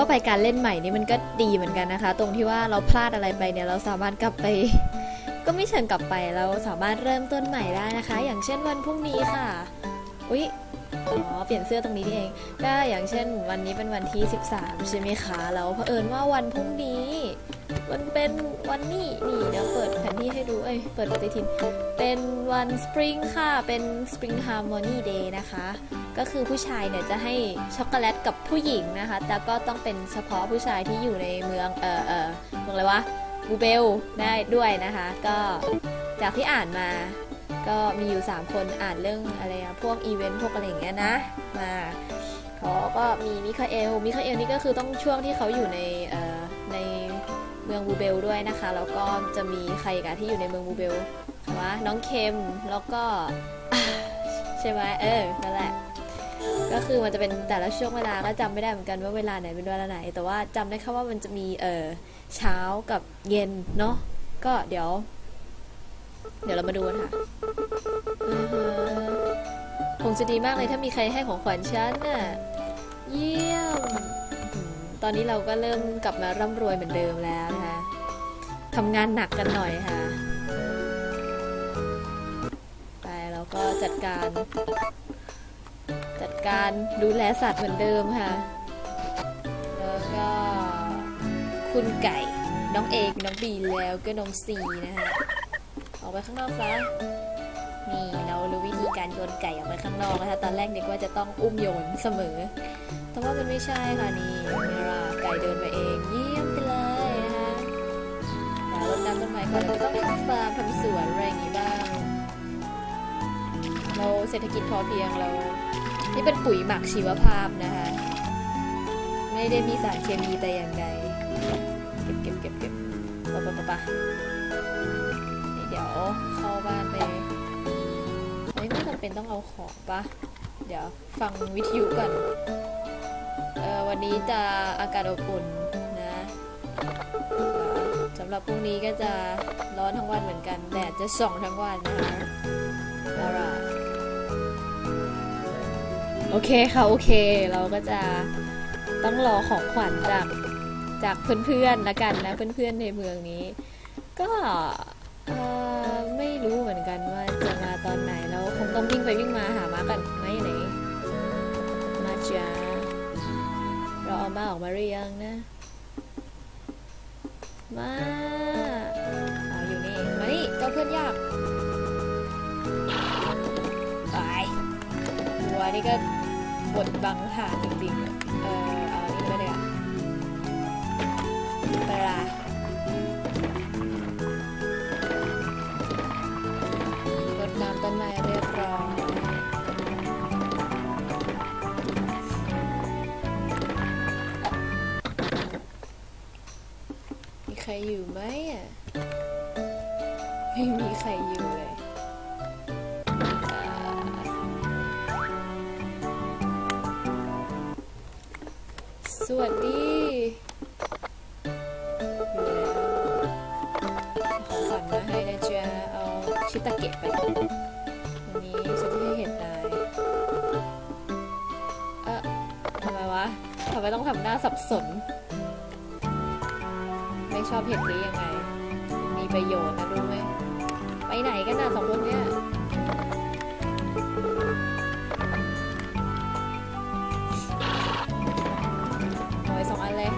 ว่าไปการเล่นใหม่นี่มันก็ดีเหมือนกันนะคะ ตรงที่ว่าเราพลาดอะไรไปเนี่ยเราสามารถกลับไป ก็ไม่เชิงกลับไปเราสามารถเริ่มต้นใหม่ได้นะคะ อย่างเช่นวันพรุ่งนี้ค่ะอุ๊ยอ๋อเปลี่ยนเสื้อตรงนี้เองก็อย่างเช่นวันนี้เป็นวันที่ 13 ใช่ไหมคะแล้วเผอิญว่าวันพรุ่งนี้ มันเป็นวันนี้นี่เดี๋ยวเปิดแผนที่ให้ดู เอ้ย เปิดปฏิทิน เป็นวันสปริงค่ะ เป็น Spring Harmony Day นะคะ ก็คือผู้ชายเนี่ยจะให้ช็อกโกแลตกับผู้หญิงนะคะ แต่ก็ต้องเป็นเฉพาะผู้ชายที่อยู่ในเมือง เออเออเมืองอะไรวะบูเบลได้ด้วยนะคะ ก็จากที่อ่านมา ก็มีอยู่ 3 คนอ่านเรื่องอะไรอะพวกอีเวนต์พวกอะไรอย่างเงี้ยนะ มาเขาก็มีมิคาเอล มิคาเอลนี่ก็คือต้องช่วงที่เขาอยู่ในเอ่อใน เมืองบูเบลด้วยนะคะ แล้วก็จะมีใครกันที่อยู่ในเมืองบูเบลวะน้องเคมแล้วก็ใช่ไหมเออนั่นแหละ ก็คือมันจะเป็นแต่ละช่วงเวลาก็จำไม่ได้เหมือนกันว่าเวลาไหนเป็นเวลาไหน แต่ว่าจำได้แค่ว่ามันจะมีเออเช้ากับเย็นเนาะก็เดี๋ยว เดี๋ยวเรามาดูกันค่ะอือฮะคงจะดีมากเลยถ้ามีใครให้ของขวัญฉันน่ะเยี่ยม ตอนนี้เราก็เริ่มกลับมาร่ำรวยเหมือนเดิมแล้ว ทำงานหนักกันหน่อยค่ะ ไปแล้วก็จัดการ จัดการดูแลสัตว์เหมือนเดิมค่ะ แล้วก็คุณไก่น้องเอกน้องบีแล้วก็น้องซีนะคะออกไปข้างนอกซะนี่เรารู้วิธีการโยนไก่ออกไปข้างนอกนะคะตอนแรกนึกว่าจะต้องอุ้มโยนเสมอ แต่ว่ามันไม่ใช่ค่ะนี่เวลาไก่เดินไปเองเยี่ยมไปเลย น้ำต้นไม้ก่อนเราก็ต้องทำฟาร์มทำสวนอะไรอย่างงี้บ้าง เราเศรษฐกิจพอเพียงเรา นี่เป็นปุ๋ยหมักชีวภาพนะคะ ไม่ได้มีสารเคมีแต่อย่างใด เก็บเก็บเก็บเก็บปะปะปะปะเดี๋ยวเข้าบ้านไปไม่จำเป็นต้องเอาของปะ เดี๋ยวฟังวิทยุก่อนเออวันนี้จะอากาศอบอุ่นนะ สำหรับพรุ่งนี้ก็จะร้อนทั้งวันเหมือนกัน แดดจะส่องทั้งวันนะคะเอาล่ะโอเคค่ะ โอเค เราก็จะต้องรอของขวัญจากจากเพื่อนๆละกันนะเพื่อนๆในเมืองนี้ ก็ไม่รู้เหมือนกันว่าจะมาตอนไหนแล้วคงต้องวิ่งไปวิ่งมาหามากันไหมไหนมาจ้าเราเอามาออกมาหรือยังนะ มาอ๋ออยู่นี่ มานี่เจ้าเพื่อนยากไปหัวนี่ก็บดบังทางจริงๆเออเอานี่ก็ได้อะ รอยู่ไหมอะ ไม่มีใครอยู่เลยสวัสดีของขวัญมาให้นะจ๊ะเอาชิตาเกะไปวันนี้ฉันจะให้เห็นนายเอะทำไมวะทำไมต้องทำหน้าสับสน ชอบเห็ดหรือยังไง มีประโยชน์นะรู้ไหมไปไหนกันน่ะสองคนเนี้ยเอาไว้สองอันเลย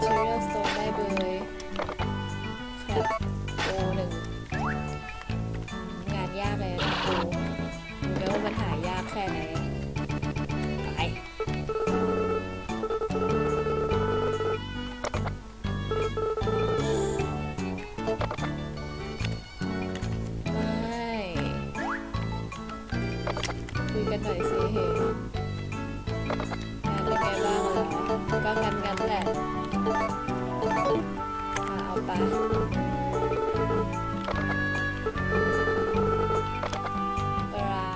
Material Stone ได้เบยครับโอหนึ่งงานยากเลยนะกูรู้ไหมว่ามันหายากแค่ไหน ปปลา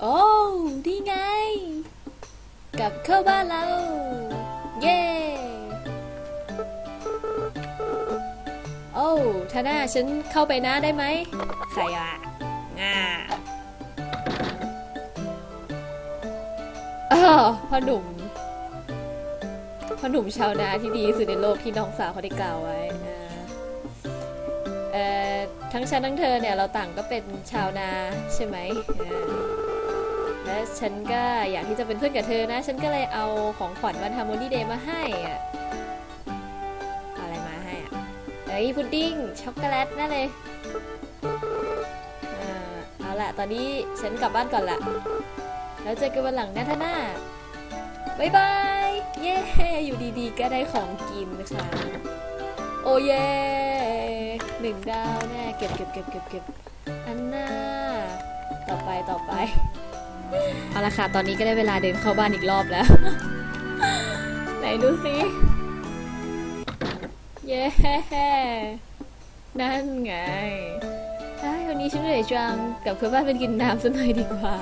โอ้ดีไง กลับเข้าบ้านเรา เย้โอ้ทาน่าฉันเข้าไปนะได้ไหมใครอะง่าพ่อหนุ่ม พ่อหนุ่มชาวนาที่ดีสุดในโลกที่น้องสาวเขาได้กล่าวไว้ทั้งฉันทั้งเธอเนี่ยเราต่างก็เป็นชาวนาใช่ไหมและฉันก็อยากที่จะเป็นเพื่อนกับเธอนะ ฉันก็เลยเอาของขวัญวันฮาร์โมนีเดย์มาให้อะอะไรมาให้อะเอ้ยพุดดิ้งช็อกโกแลตนั่นเลยเอาละตอนนี้ฉันกลับบ้านก่อนละแล้วเจอกันวันหลังนะท่าน่าบายบาย เย้อยู่ดีๆ ก็ได้ของกินนะคะ โอเย่หนึ่งดาวแน่เก็บเก็บเก็บเก็บเก็บอันน่าต่อไปต่อไป เอาละค่ะ ตอนนี้ก็ได้เวลาเดินเข้าบ้านอีกรอบแล้ว ไหนดูสิเย้นั่นไงวันนี้ฉันเหนื่อยจังกลับเข้าบ้านไปกินน้ำสักหน่อยดีกว่า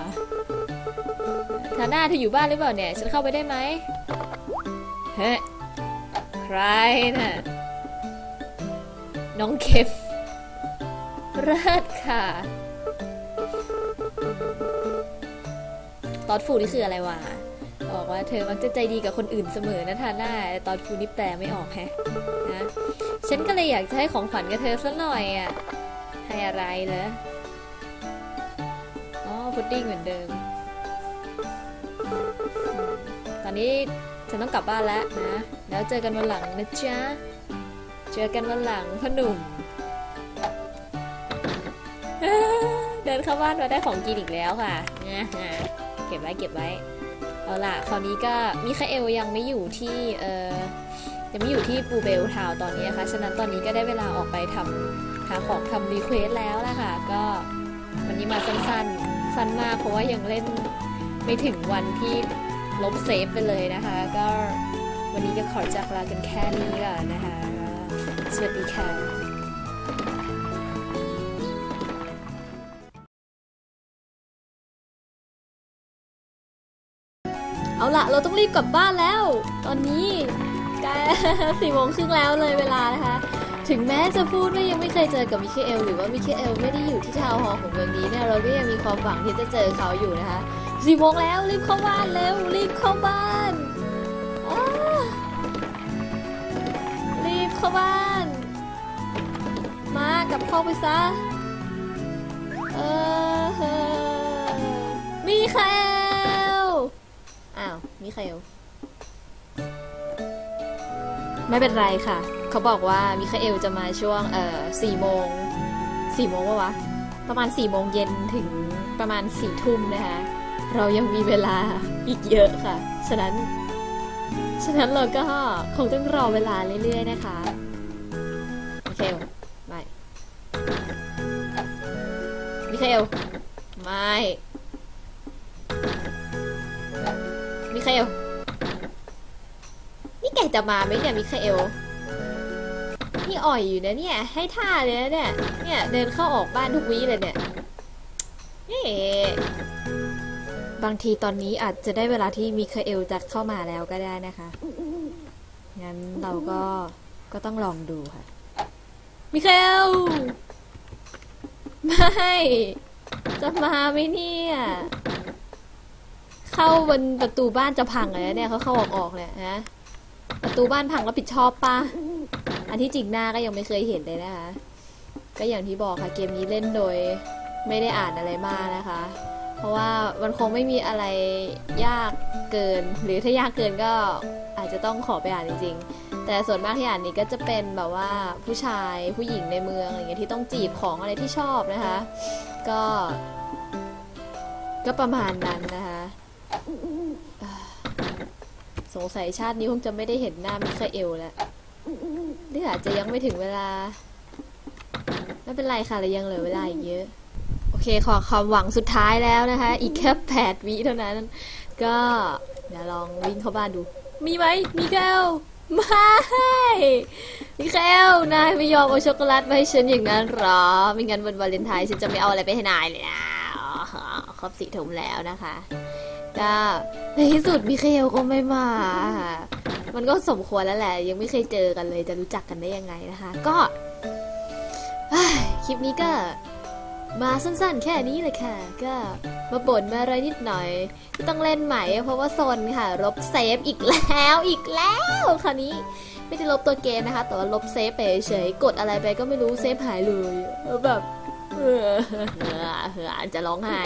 ทาน่าเธออยู่บ้านหรือเปล่าเนี่ย ฉันเข้าไปได้ไหม เฮ้ใครน่ะน้องเข็มเลิศค่ะตอนฟูนี่คืออะไรวะบอกว่าเธอมักจะใจดีกับคนอื่นเสมอนะทาน่าแต่ตอนฟูนี่แปลไม่ออกแฮะนะฉันก็เลยอยากจะให้ของขวัญกับเธอสักหน่อยอะให้อะไรเหรออ๋อพุดดิ้งเหมือนเดิม ตอนนี้ ฉันต้องกลับบ้านแล้วนะ แล้วเจอกันวันหลังนะจ๊ะ เจอกันวันหลังพ่อหนุ่ม เดินเข้าบ้านมาได้ของกินอีกแล้วค่ะนะเก็บไว้เก็บไว้ เอาล่ะ คราวนี้ก็มิคาเอลยังไม่อยู่ที่เออยังไม่อยู่ที่ปูเบลทาวตอนนี้นะคะ ฉะนั้นตอนนี้ก็ได้เวลาออกไปทำหาของทำรีเควสแล้วล่ะค่ะ ก็วันนี้มาสั้นๆ สั้นมากเพราะว่ายังเล่นไม่ถึงวันที่ ลบเซฟไปเลยนะคะ ก็วันนี้ก็ขอจากลากันแค่นี้ก่อนนะคะ สวัสดีค่ะเอาละเราต้องรีบกลับบ้านแล้ว ตอนนี้ใกล้สี่โมงครึ่งแล้วเลยเวลานะคะ ถึงแม้จะพูดว่ายังไม่เคยเจอกับมิเคเอลหรือว่ามิเคเอลไม่ได้อยู่ที่ทาวน์ฮอลล์ของเมืองนี้เนี่ยเราก็ยังมีความหวังที่จะเจอเขาอยู่นะคะ สี่โมงแล้วรีบเข้าบ้านเร็วรีบเข้าบ้านรีบเข้าบ้าน มากับเข้าไปซะเออเออมิเคเอลอ้าวมิคาเอลไม่เป็นไรค่ะ เขาบอกว่ามิคาเอลจะมาช่วงเอ่อสี่โมงสี่โมงวะวะ ประมาณสี่โมงเย็นถึงประมาณสี่ทุ่มนะคะ เรายังมีเวลาอีกเยอะค่ะ ฉะนั้น ฉะนั้นเราก็คงต้องรอเวลาเรื่อยๆนะคะมิคาเอลไม่มิคาเอลไม่มิคาเอลนี่แกจะมาไหมเนี่ยมิคาเอลนี่อ่อยอยู่นะเนี่ย ให้ท่าเลยนะเนี่ย เนี่ยเดินเข้าออกบ้านทุกวีเลยเนี่ยเอ๊ บางทีตอนนี้อาจจะได้เวลาที่มิคาเอลจะเข้ามาแล้วก็ได้นะคะ งั้นเราก็ก็ต้องลองดูค่ะ มิคาเอลไม่ จะมาไหมเนี่ย เข้าบนประตูบ้านจะพังเลยเนี่ยเขาเข้าออกออกเลยนะ ประตูบ้านพังแล้วผิดชอบปะอันที่จริงหน้าก็ยังไม่เคยเห็นเลยนะคะ ก็อย่างที่บอกค่ะเกมนี้เล่นโดย ไม่ได้อ่านอะไรมากนะคะ ราะว่ามันคงไม่มีอะไรยากเกิน หรือถ้ายากเกินก็อาจจะต้องขอไปอ่านจริงๆ แต่ส่วนมากที่อ่านนี้ก็จะเป็นแบบว่าผู้ชายผู้หญิงในเมืองอะไรเงี้ยที่ต้องจีบของอะไรที่ชอบนะคะ ก็ ก็ประมาณนั้นนะคะสงสัยชาตินี้คงจะไม่ได้เห็นหน้ามิคาเอลแล้วหรืออาจจะยังไม่ถึงเวลา ไม่เป็นไรค่ะเรายังเหลือเวลาอีกเยอะ เคขอความหวังสุดท้ายแล้วนะคะ อีกแค่แปดวิเท่านั้น ก็เดี๋ยวลองวิ่งเข้าบ้านดู มีไหมมิเอลไม่มิคาเอลนายไม่ยอมเอาช็อกโกแลตมาให้ฉันอย่างนั้นหรอ ไม่งั้นวันวาเลนไทน์ฉันจะไม่เอาอะไรไปให้นายเลยนะครบสี่ทุ่มแล้วนะคะ ก็ในที่สุดมิเคลก็ไม่มา มันก็สมควรแล้วแหละ ยังไม่เคยเจอกันเลยจะรู้จักกันได้ยังไงนะคะ ก็คลิปนี้ก็ มาสั้นๆ แค่นี้เลยค่ะ ก็มาบ่นมาอะไรนิดหน่อย ที่ต้องเล่นใหม่เพราะว่าโซนค่ะ ลบเซฟอีกแล้วอีกแล้วคราวนี้ไม่ได้ลบตัวเกมนะคะ แต่ว่าลบเซฟไปเฉยกดอะไรไปก็ไม่รู้เซฟหายเลยแบบเออเออจะร้องไห้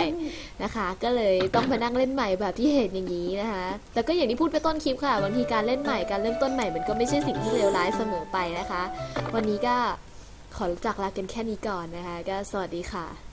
นะคะ ก็เลยต้องมานั่งเล่นใหม่แบบที่เห็นอย่างนี้นะคะแล้วก็อย่างที่พูดไปต้นคลิปค่ะบางทีการเล่นใหม่การเริ่มต้นใหม่มันก็ไม่ใช่สิ่งที่เลวร้ายเสมอไปนะคะ วันนี้ก็ ขอรู้จักลากันแค่นี้ก่อนนะคะ ก็สวัสดีค่ะ